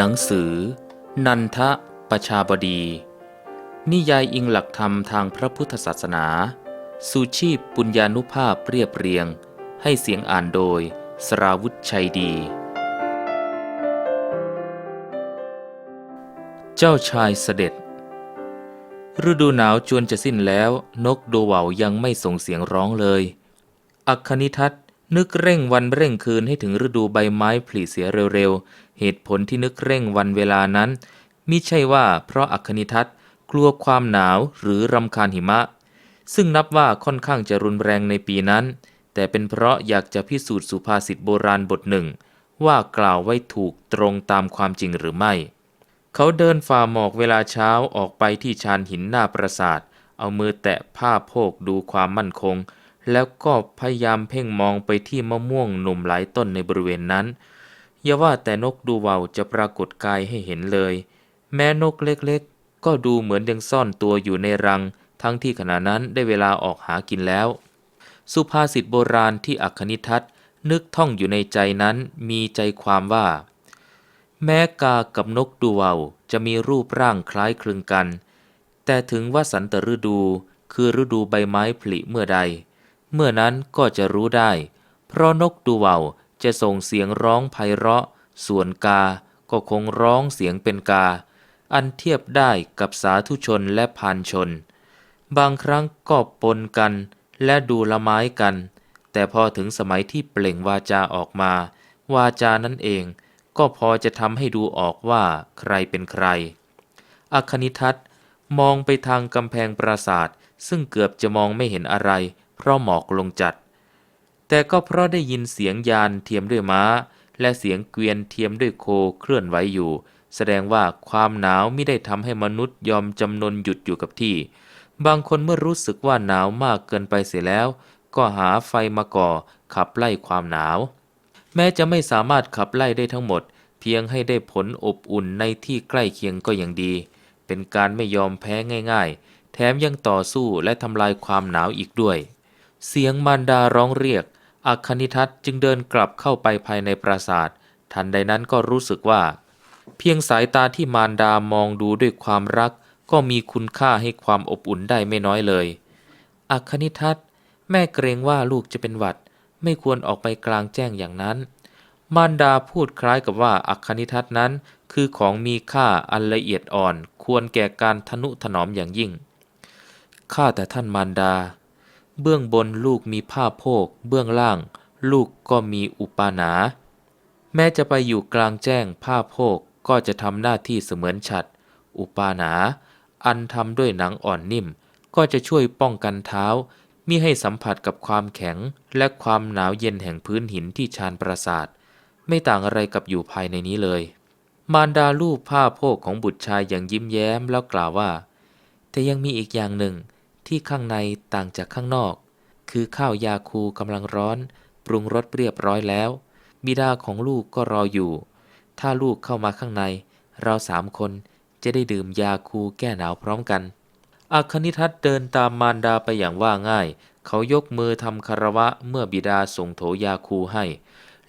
หนังสือ นันทะประชาบดี นิยายอิงหลักธรรมทางพระพุทธศาสนาสุชีพปุญญานุภาพเรียบเรียง ให้เสียงอ่านโดย สราวุธชัยดี เจ้าชายเสด็จ ฤดูหนาวจวนจะสิ้นแล้วนกโดเหวายังไม่ส่งเสียงร้องเลย อัคคณิทัศน์นึกเร่งวันเร่งคืนให้ถึงฤดูใบไม้ผลิเสียเร็วๆ เหตุผลที่นึกเร่งวันเวลานั้นมิใช่ว่าเพราะอัคคณิทัศน์กลัวความหนาวหรือรำคาญหิมะ ซึ่งนับว่าค่อนข้างจะรุนแรงในปีนั้น แต่เป็นเพราะอยากจะพิสูจน์สุภาษิตโบราณบทหนึ่ง ว่ากล่าวไว้ถูกตรงตามความจริงหรือไม่ เขาเดินฝ่าหมอกเวลาเช้าออกไปที่ชานหินหน้าปราสาท เอามือแตะผ้าโพกดูความมั่นคง แล้วก็พยายามเพ่งมองไปที่มะม่วงหนุ่มหลายต้นในบริเวณนั้น อย่าว่าแต่นกดูเวาวจะปรากฏกายให้เห็นเลย แม้นกเล็กๆ ก็ดูเหมือนยังซ่อนตัวอยู่ในรัง ทั้งที่ขณะนั้นได้เวลาออกหากินแล้ว สุภาษิตโบราณที่อัคคณิทัศน์นึกท่องอยู่ในใจนั้นมีใจความว่า แม้กากับนกดูเวาวจะมีรูปร่างคล้ายคลึงกัน แต่ถึงว่าสันตฤดูคือฤดูใบไม้ผลิเมื่อใด เมื่อนั้นก็จะรู้ได้ เพราะนกดูเวาว จะส่งเสียงร้องไพเราะ ส่วนกา ก็คงร้องเสียงเป็นกา อันเทียบได้กับสาธุชนและพานชน บางครั้งก็ปนกันและดูละไม้กัน แต่พอถึงสมัยที่เปล่งวาจาออกมา วาจานั่นเอง ก็พอจะทำให้ดูออกว่าใครเป็นใคร อคคณิทัศนมองไปทางกำแพงปราสาท ซึ่งเกือบจะมองไม่เห็นอะไร เพราะหมอกลงจัด แต่ก็เพราะได้ยินเสียงยานเทียมด้วยม้า และเสียงเกวียนเทียมด้วยโคเคลื่อนไหวอยู่ แสดงว่าความหนาวไม่ได้ทำให้มนุษย์ยอมจำนนหยุดอยู่กับที่ บางคนเมื่อรู้สึกว่าหนาวมากเกินไปเสียแล้ว ก็หาไฟมาก่อ ขับไล่ความหนาว แม้จะไม่สามารถขับไล่ได้ทั้งหมด เพียงให้ได้ผลอบอุ่นในที่ใกล้เคียงก็ยังดี เป็นการไม่ยอมแพ้ง่าย ๆ แถมยังต่อสู้และทำลายความหนาวอีกด้วย เสียงมารดาร้องเรียก อัคคณิทัศจึงเดินกลับเข้าไปภายในปราสาท ทันใดนั้นก็รู้สึกว่า เพียงสายตาที่มารดามองดูด้วยความรัก ก็มีคุณค่าให้ความอบอุ่นได้ไม่น้อยเลย อัคคณิทัศแม่เกรงว่าลูกจะเป็นหวัด ไม่ควรออกไปกลางแจ้งอย่างนั้น มารดาพูดคล้ายกับว่าอัคคณิทัศน์นั้น คือของมีค่าอันละเอียดอ่อน ควรแก่การทนุถนอมอย่างยิ่งข้าแต่ท่านมารดา เบื้องบนลูกมีผ้าโพก เบื้องล่าง ลูกก็มีอุปาหนา แม้จะไปอยู่กลางแจ้งผ้าโพกก็จะทำหน้าที่เสมือนฉัด อุปาหนา อันทำด้วยหนังอ่อนนิ่ม ก็จะช่วยป้องกันเท้ามิให้สัมผัสกับความแข็งและความหนาวเย็นแห่งพื้นหินที่ชานปราสาท ไม่ต่างอะไรกับอยู่ภายในนี้เลย มารดาลูบผ้าโพกของบุตรชายอย่างยิ้มแย้มแล้วกล่าวว่า แต่ยังมีอีกอย่างหนึ่ง ที่ข้างในต่างจากข้างนอก คือข้าวยาคูกำลังร้อน ปรุงรสเรียบร้อยแล้ว บิดาของลูกก็รออยู่ ถ้าลูกเข้ามาข้างใน เราสามคนจะได้ดื่มยาคูแก้หนาวพร้อมกันอัคคณิทัศน์เดินตามมารดาไปอย่างว่าง่าย เขายกมือทำคารวะเมื่อบิดาส่งโถยาคูให้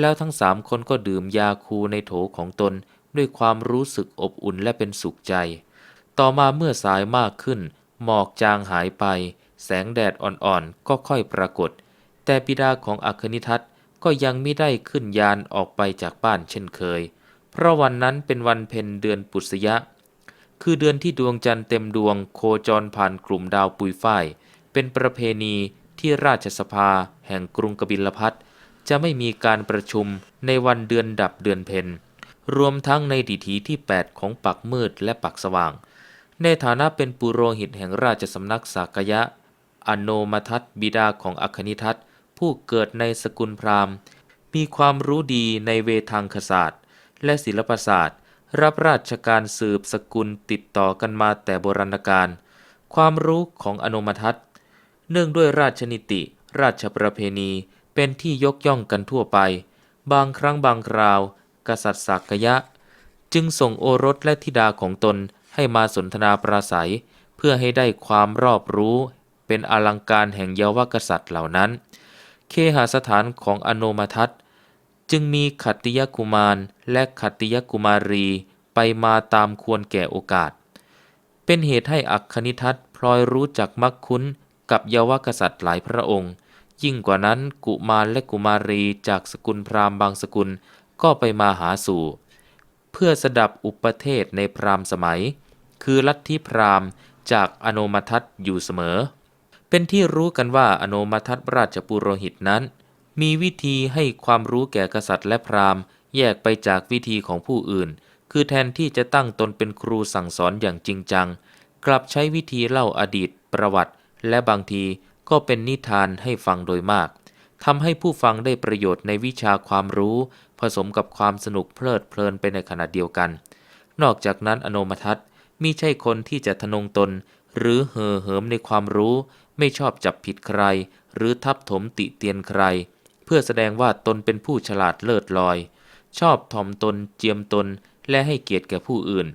แล้วทั้งสามคนก็ดื่มยาคูในโถของตนด้วยความรู้สึกอบอุ่นและเป็นสุขใจ ต่อมาเมื่อสายมากขึ้น หมอกจางหายไป แสงแดดอ่อนๆ ก็ค่อยปรากฏ แต่บิดาของอัคคณิทัศน์ก็ยังไม่ได้ขึ้นยานออกไปจากบ้านเช่นเคย เพราะวันนั้นเป็นวันเพ็ญเดือนปุษยะ คือเดือนที่ดวงจันทร์เต็มดวงโคจรผ่านกลุ่มดาวปุยฝ้าย เป็นประเพณีที่ราชสภาแห่งกรุงกบิลพัทจะไม่มีการประชุมในวันเดือนดับเดือนเพ็ญรวมทั้งในดิถีที่ 8 ของปักมืดและปักสว่าง ในฐานะเป็นปุโรหิตแห่งราชสำนักสากยะ อโนมทัตบิดาของอคคณิทัตผู้เกิดในสกุลพราหมณ์ มีความรู้ดีในเวทังคศาสตร์ และศิลปศาสตร์ รับราชการสืบสกุลติดต่อกันมาแต่โบราณกาลความรู้ของอโนมทัตเนื่องด้วยราชนิติ ราชประเพณีเป็นที่ยกย่องกันทั่วไป บางครั้งบางคราว กษัตริย์สักยะ จึงส่งโอรสและธิดาของตน ให้มาสนทนาปราศัย เพื่อให้ได้ความรอบรู้เป็นอลังการแห่งเยาวกษัตริย์เหล่านั้น เคหสถานของอโนมทัตจึงมีขัตติยกุมารและขัตติยกุมารีไปมาตามควรแก่โอกาส เป็นเหตุให้อัคคณิทัตพลอยรู้จักมักคุ้นกับเยาวกษัตริย์หลายพระองค์ ยิ่งกว่านั้นกุมารและกุมารีจากสกุลพราหมณ์บางสกุลก็ไปมาหาสู่ เพื่อสดับอุปเทศในพราหมณ์สมัย คือลัทธิพราหมณ์จากอโนมทัตอยู่เสมอ เป็นที่รู้กันว่าอโนมทัตราชปุโรหิตนั้น มีวิธีให้ความรู้แก่กษัตริย์และพราหมณ์ แยกไปจากวิธีของผู้อื่น คือแทนที่จะตั้งตนเป็นครูสั่งสอนอย่างจริงจัง กลับใช้วิธีเล่าอดีต ประวัติ และบางทีก็เป็นนิทานให้ฟังโดยมากทำให้ผู้ฟังได้ประโยชน์ในวิชาความรู้ ผสมกับความสนุกเพลิดเพลินไปในขณะเดียวกัน นอกจากนั้นอโนมทัต มิใช่คนที่จะทะนงตน หรือเห่อเหิมในความรู้ ไม่ชอบจับผิดใคร หรือทับถมติเตียนใคร เพื่อแสดงว่าตนเป็นผู้ฉลาดเลิศลอย ชอบถ่อมตน เจียมตน และให้เกียรติแก่ผู้อื่น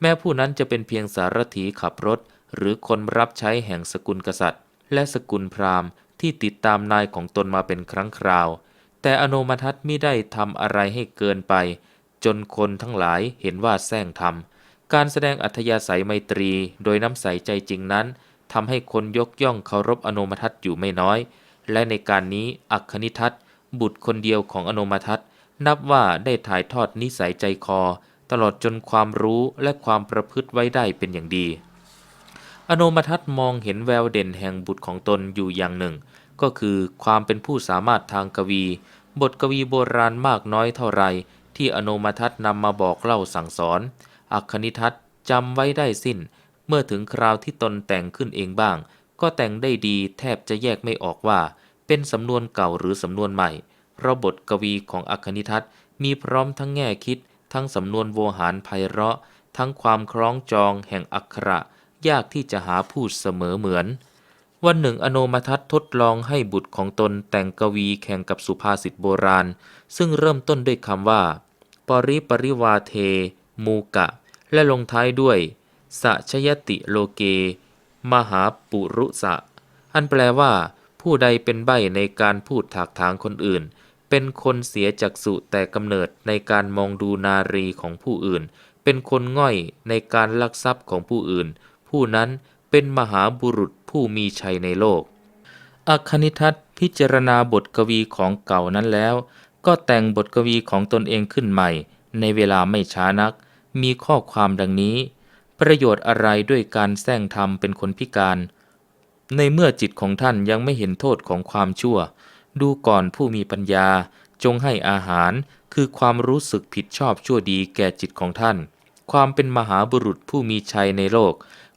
แม้ผู้นั้นจะเป็นเพียงสารถีขับรถ หรือคนรับใช้แห่งสกุลกษัตริย์ และสกุลพราหมณ์ ที่ติดตามนายของตนมาเป็นครั้งคราว แต่อโนมทัตมิได้ทำอะไรให้เกินไป จนคนทั้งหลายเห็นว่าแซงทำ การแสดงอัธยาศัยไมตรีโดยน้ำใสใจจริงนั้นทำให้คนยกย่องเคารพอโนมทัตอยู่ไม่น้อย และในการนี้อัคคณิทัตบุตรคนเดียวของอโนมทัตนับว่าได้ถ่ายทอดนิสัยใจคอ ตลอดจนความรู้และความประพฤติไว้ได้เป็นอย่างดีอโนมทัตมองเห็นแววเด่นแห่งบุตรของตนอยู่อย่างหนึ่ง ก็คือความเป็นผู้สามารถทางกวี บทกวีโบราณมากน้อยเท่าไรที่อโนมทัตนำมาบอกเล่าสั่งสอน อัคคณิทัตจำไว้ได้สิ้น เมื่อถึงคราวที่ตนแต่งขึ้นเองบ้าง ก็แต่งได้ดีแทบจะแยกไม่ออกว่า เป็นสำนวนเก่าหรือสำนวนใหม่เพราะบทกวีของอัคคณิทัตมีพร้อมทั้งแง่คิด ทั้งสำนวนโวหารไพเราะ ทั้งความคล้องจองแห่งอักขระ ยากที่จะหาพูดเสมอเหมือน วันหนึ่งอโนมทัตทดลองให้บุตรของตนแต่งกวีแข่งกับสุภาษิตโบราณ ซึ่งเริ่มต้นด้วยคำว่า ปริปริวาเท มูกะ และลงท้ายด้วยสัชยติโลเก มหาปุรุสะ อันแปลว่า ผู้ใดเป็นใบในการพูดถากถางคนอื่น เป็นคนเสียจักษุแต่กำเนิดในการมองดูนารีของผู้อื่น เป็นคนง่อยในการลักทรัพย์ของผู้อื่น ผู้นั้นเป็นมหาบุรุษผู้มีชัยในโลก อัคคณิทัตพิจารณาบทกวีของเก่านั้นแล้ว ก็แต่งบทกวีของตนเองขึ้นใหม่ ในเวลาไม่ช้านัก มีข้อความดังนี้ ประโยชน์อะไรด้วยการแซงทำเป็นคนพิการ ในเมื่อจิตของท่านยังไม่เห็นโทษของความชั่ว ดูก่อนผู้มีปัญญาจงให้อาหารคือความรู้สึกผิดชอบชั่วดีแก่จิตของท่าน ความเป็นมหาบุรุษผู้มีชัยในโลก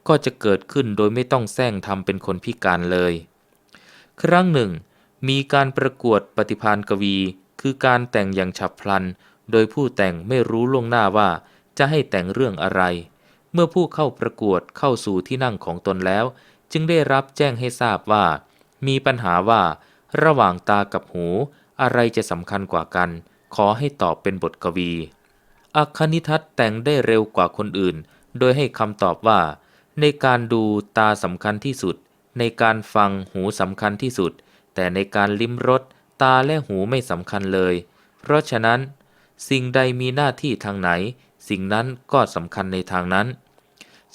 ก็จะเกิดขึ้นโดยไม่ต้องแซงทำเป็นคนพิการเลย ครั้งหนึ่ง มีการประกวดปฏิพานกวี คือการแต่งอย่างฉับพลัน โดยผู้แต่งไม่รู้ล่วงหน้าว่า จะให้แต่งเรื่องอะไร เมื่อผู้เข้าประกวดเข้าสู่ที่นั่งของตนแล้ว จึงได้รับแจ้งให้ทราบว่า มีปัญหาว่า ระหว่างตากับหู อะไรจะสำคัญกว่ากัน ขอให้ตอบเป็นบทกวีอัคคณิทัตแต่งได้เร็วกว่าคนอื่น โดยให้คำตอบว่า ในการดูตาสำคัญที่สุด ในการฟังหูสำคัญที่สุด แต่ในการลิ้มรสตาและหูไม่สำคัญเลย เพราะฉะนั้น สิ่งใดมีหน้าที่ทางไหน สิ่งนั้นก็สำคัญในทางนั้น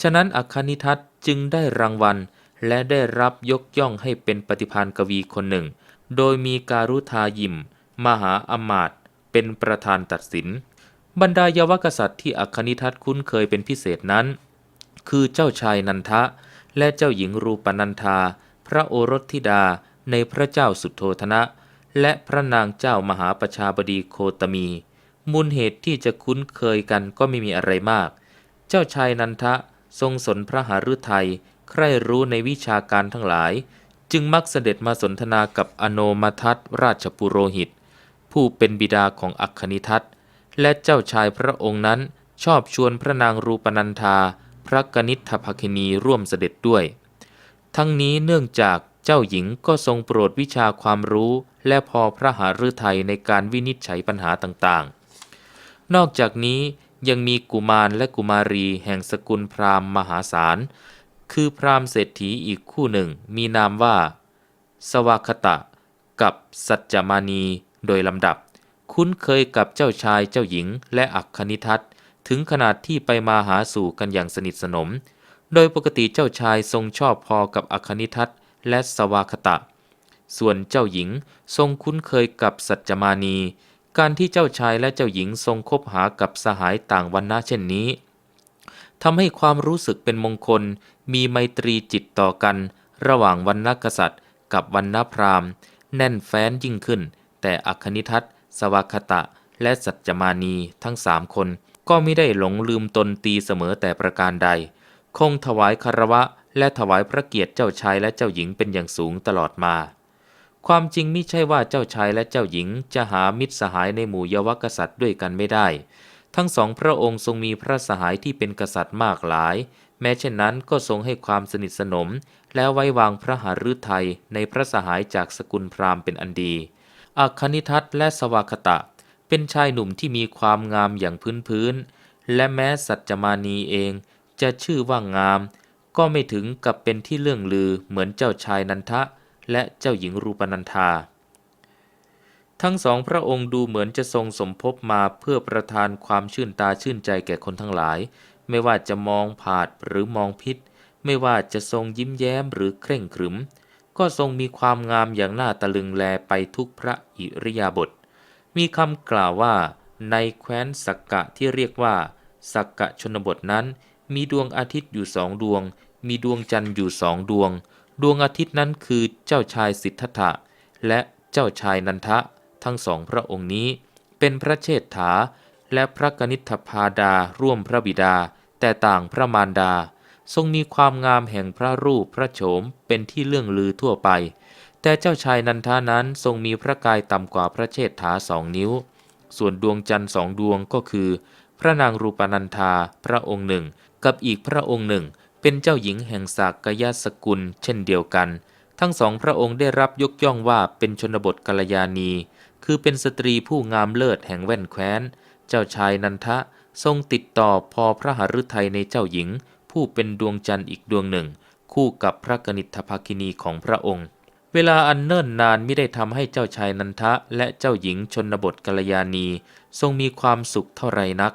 ฉะนั้นอัคคณิทัตจึงได้รางวัล และได้รับยกย่องให้เป็นปฏิพานกวีคนหนึ่ง โดยมีการุธายิม มหาอมาตย์เป็นประธานตัดสิน บรรดาเยาวกษัตริย์ที่อัคคณิทัตคุ้นเคยเป็นพิเศษนั้น คือเจ้าชายนันทะ และเจ้าหญิงรูปนันธาพระโอรสธิดาในพระเจ้าสุโธธนะ และพระนางเจ้ามหาประชาบดีโคตมี มูลเหตุที่จะคุ้นเคยกันก็ไม่มีอะไรมาก เจ้าชายนันทะทรงสนพระหฤทัยใคร่รู้ในวิชาการทั้งหลาย จึงมักเสด็จมาสนทนากับอโนมทัตราชปุโรหิต ผู้เป็นบิดาของอัคคณิทัตและเจ้าชายพระองค์นั้นชอบชวนพระนางรูปนันธา พระกนิษฐภคินีร่วมเสด็จด้วย ทั้งนี้เนื่องจากเจ้าหญิงก็ทรงโปรดวิชาความรู้ และพอพระหฤทัยในการวินิจฉัยปัญหาต่างๆ นอกจากนี้ยังมีกุมารและกุมารีแห่งสกุลพราหมณ์มหาศาล คือพราหมณ์เศรษฐีอีกคู่หนึ่งมีนามว่า สวากตะ กับสัจจมานีโดยลำดับ คุ้นเคยกับเจ้าชายเจ้าหญิงและอัคคณิทัตถึงขนาดที่ไปมาหาสู่กันอย่างสนิทสนม โดยปกติเจ้าชายทรงชอบพอกับอัคนิทัตและสวากตะ ส่วนเจ้าหญิงทรงคุ้นเคยกับสัจจมานี การที่เจ้าชายและเจ้าหญิงทรงคบหากับสหายต่างวรรณะเช่นนี้ทำให้ความรู้สึกเป็นมงคล มีไมตรีจิตต่อกัน ระหว่างวรรณกษัตริย์ กับวรรณพราหมณ์ แน่นแฟ้นยิ่งขึ้น แต่อคนิทัตสวากตะ และสัจจมานีทั้งสามคน ก็ไม่ได้หลงลืมตนตีเสมอแต่ประการใด คงถวายคารวะ และถวายพระเกียรติเจ้าชายและเจ้าหญิงเป็นอย่างสูงตลอดมา ความจริงม่ใช่ว่าเจ้าชายและเจ้าหญิงจะหามิตรสหายในหมู่เยาวกษัตริย์ด้วยกันไม่ได้ ทั้งสองพระองค์ทรงมีพระสหายที่เป็นกษัตริย์มากหลาย แม้เช่นนั้นก็ทรงให้ความสนิทสนม และไว้วางพระหฤทัยในพระสหายจากสกุลพราหมณ์เป็นอันดีอัคนิทัตและสวากตะ เป็นชายหนุ่มที่มีความงามอย่างพื้นพื้น และแม้สัจจมานีเองจะชื่อว่างาม ก็ไม่ถึงกับเป็นที่เลื่องลือเหมือนเจ้าชายนันทะ และเจ้าหญิงรูปนันธา ทั้งสองพระองค์ดูเหมือนจะทรงสมภพมาเพื่อประทานความชื่นตาชื่นใจแก่คนทั้งหลาย ไม่ว่าจะมองผาดหรือมองพิษ ไม่ว่าจะทรงยิ้มแย้มหรือเคร่งขรึม ก็ทรงมีความงามอย่างน่าตะลึงแลไปทุกพระอิริยาบถ มีคำกล่าวว่าในแคว้นสักกะที่เรียกว่า สักกะชนบทนั้น มีดวงอาทิตย์อยู่สองดวง มีดวงจันทร์อยู่สองดวง ดวงอาทิตย์นั้นคือเจ้าชายสิทธัตถะ และเจ้าชายนันทะ ทั้งสองพระองค์นี้ เป็นพระเชษฐา และพระกนิษฐพาดาร่วมพระบิดา แต่ต่างพระมารดา ทรงมีความงามแห่งพระรูปพระโฉมเป็นที่เลื่องลือทั่วไป แต่เจ้าชายนันทานั้นทรงมีพระกายต่ำกว่าพระเชษฐาสองนิ้ว ส่วนดวงจันทร์สองดวงก็คือ พระนางรูปนันธาพระองค์หนึ่ง กับอีกพระองค์หนึ่ง เป็นเจ้าหญิงแห่งสากยสกุล เช่นเดียวกัน ทั้งสองพระองค์ได้รับยกย่องว่าเป็นชนบทกัลยาณี คือเป็นสตรีผู้งามเลิศแห่งแว่นแคว้น เจ้าชายนันทะทรงติดต่อพอพระหฤทัยในเจ้าหญิง ผู้เป็นดวงจันทร์อีกดวงหนึ่ง คู่กับพระกนิษฐภคินีของพระองค์ เวลาอันเนิ่นนานไม่ได้ทำให้เจ้าชายนันทะ และเจ้าหญิงชนบทกัลยาณี ทรงมีความสุขเท่าไรนัก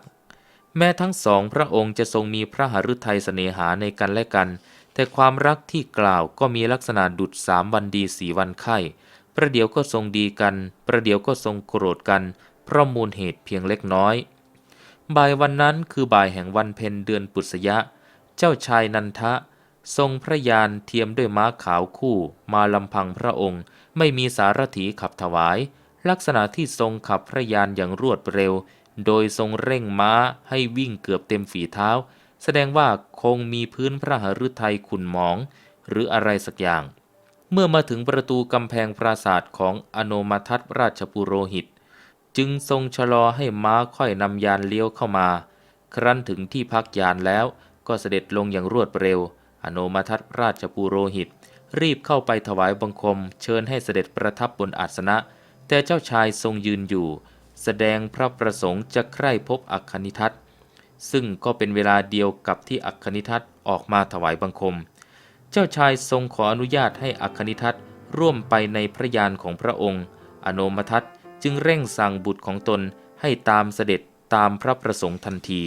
แม้ทั้งสองพระองค์จะทรงมีพระหฤทัยเสน่หาในกันและกัน แต่ความรักที่กล่าวก็มีลักษณะดุดสามวันดีสี่วันไข้ประเดี๋ยวก็ทรงดีกัน ประเดี๋ยวก็ทรงโกรธกัน เพราะมูลเหตุเพียงเล็กน้อย บ่ายวันนั้นคือบ่ายแห่งวันเพ็ญเดือนปุษยะ เจ้าชายนันทะ ทรงพระยานเทียมด้วยม้าขาวคู่ มาลำพังพระองค์ ไม่มีสารถีขับถวาย ลักษณะที่ทรงขับพระยานอย่างรวดเร็ว โดยทรงเร่งม้าให้วิ่งเกือบเต็มฝีเท้า แสดงว่าคงมีพื้นพระหฤทัยขุนหมอง หรืออะไรสักอย่าง เมื่อมาถึงประตูกำแพงปราสาทของอโนมาทัตราชปุโรหิต จึงทรงชะลอให้ม้าค่อยนำยานเลี้ยวเข้ามา ครั้นถึงที่พักยานแล้วก็เสด็จลงอย่างรวดเร็ว อโนมาทัตราชปุโรหิต รีบเข้าไปถวายบังคม เชิญให้เสด็จประทับบนอาสนะ แต่เจ้าชายทรงยืนอยู่ แสดงพระประสงค์จะใคร่พบอัคคณิทัตซึ่งก็เป็นเวลาเดียวกับที่อัคคณิทัตออกมาถวายบังคม เจ้าชายทรงขออนุญาตให้อัคคณิทัตร่วมไปในพระยานของพระองค์ อโนมทัตจึงเร่งสั่งบุตรของตนให้ตามเสด็จตามพระประสงค์ทันที